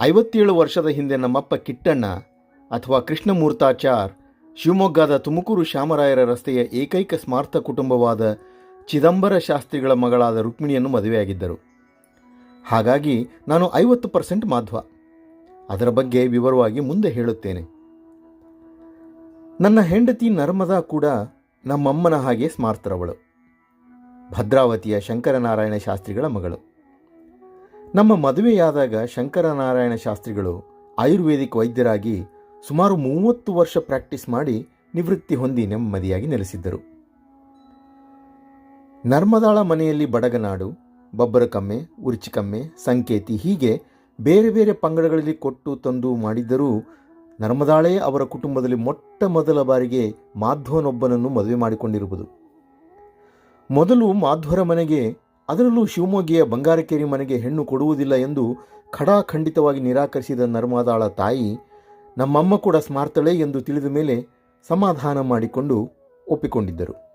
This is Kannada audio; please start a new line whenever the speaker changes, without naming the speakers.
ಐವತ್ತೇಳು ವರ್ಷದ ಹಿಂದೆ ನಮ್ಮಪ್ಪ ಕಿಟ್ಟಣ್ಣ ಅಥವಾ ಕೃಷ್ಣಮೂರ್ತಾಚಾರ್, ಶಿವಮೊಗ್ಗದ ತುಮಕೂರು ಶ್ಯಾಮರಾಯರ ರಸ್ತೆಯ ಏಕೈಕ ಸ್ಮಾರ್ಥ ಕುಟುಂಬವಾದ ಚಿದಂಬರ ಶಾಸ್ತ್ರಿಗಳ ಮಗಳಾದ ರುಕ್ಮಿಣಿಯನ್ನು ಮದುವೆಯಾಗಿದ್ದರು. ಹಾಗಾಗಿ ನಾನು ಐವತ್ತು ಪರ್ಸೆಂಟ್ ಮಾಧ್ವ. ಅದರ ಬಗ್ಗೆ ವಿವರವಾಗಿ ಮುಂದೆ ಹೇಳುತ್ತೇನೆ. ನನ್ನ ಹೆಂಡತಿ ನರ್ಮದಾ ಕೂಡ ನಮ್ಮಮ್ಮನ ಹಾಗೆ ಸ್ಮಾರ್ತರವಳು ಭದ್ರಾವತಿಯ ಶಂಕರನಾರಾಯಣ ಶಾಸ್ತ್ರಿಗಳ ಮಗಳು. ನಮ್ಮ ಮದುವೆಯಾದಾಗ ಶಂಕರನಾರಾಯಣ ಶಾಸ್ತ್ರಿಗಳು ಆಯುರ್ವೇದಿಕ್ ವೈದ್ಯರಾಗಿ ಸುಮಾರು ಮೂವತ್ತು ವರ್ಷ ಪ್ರಾಕ್ಟೀಸ್ ಮಾಡಿ ನಿವೃತ್ತಿ ಹೊಂದಿ ನೆಮ್ಮದಿಯಾಗಿ ನೆಲೆಸಿದ್ದರು. ನರ್ಮದಾಳ ಮನೆಯಲ್ಲಿ ಬಡಗನಾಡು, ಬಬ್ಬರಕಮ್ಮೆ, ಉರಿಚಿಕಮ್ಮೆ, ಸಂಕೇತಿ ಹೀಗೆ ಬೇರೆ ಬೇರೆ ಪಂಗಡಗಳಲ್ಲಿ ಕೊಟ್ಟು ತಂದು ಮಾಡಿದ್ದರೂ ನರ್ಮದಾಳೇ ಅವರ ಕುಟುಂಬದಲ್ಲಿ ಮೊಟ್ಟ ಮೊದಲ ಬಾರಿಗೆ ಮಾಧ್ವನೊಬ್ಬನನ್ನು ಮದುವೆ ಮಾಡಿಕೊಂಡಿರುವುದು. ಮೊದಲು ಮಾಧ್ವರ ಮನೆಗೆ ಅದರಲ್ಲೂ ಶಿವಮೊಗ್ಗೆಯ ಬಂಗಾರಕೇರಿ ಮನೆಗೆ ಹೆಣ್ಣು ಕೊಡುವುದಿಲ್ಲ ಎಂದು ಖಡಾಖಂಡಿತವಾಗಿ ನಿರಾಕರಿಸಿದ ನರ್ಮದಾಳ ತಾಯಿ, ನಮ್ಮಮ್ಮ ಕೂಡ ಸ್ಮಾರ್ತಳೆ ಎಂದು ತಿಳಿದ ಮೇಲೆ ಸಮಾಧಾನ ಮಾಡಿಕೊಂಡು ಒಪ್ಪಿಕೊಂಡಿದ್ದರು.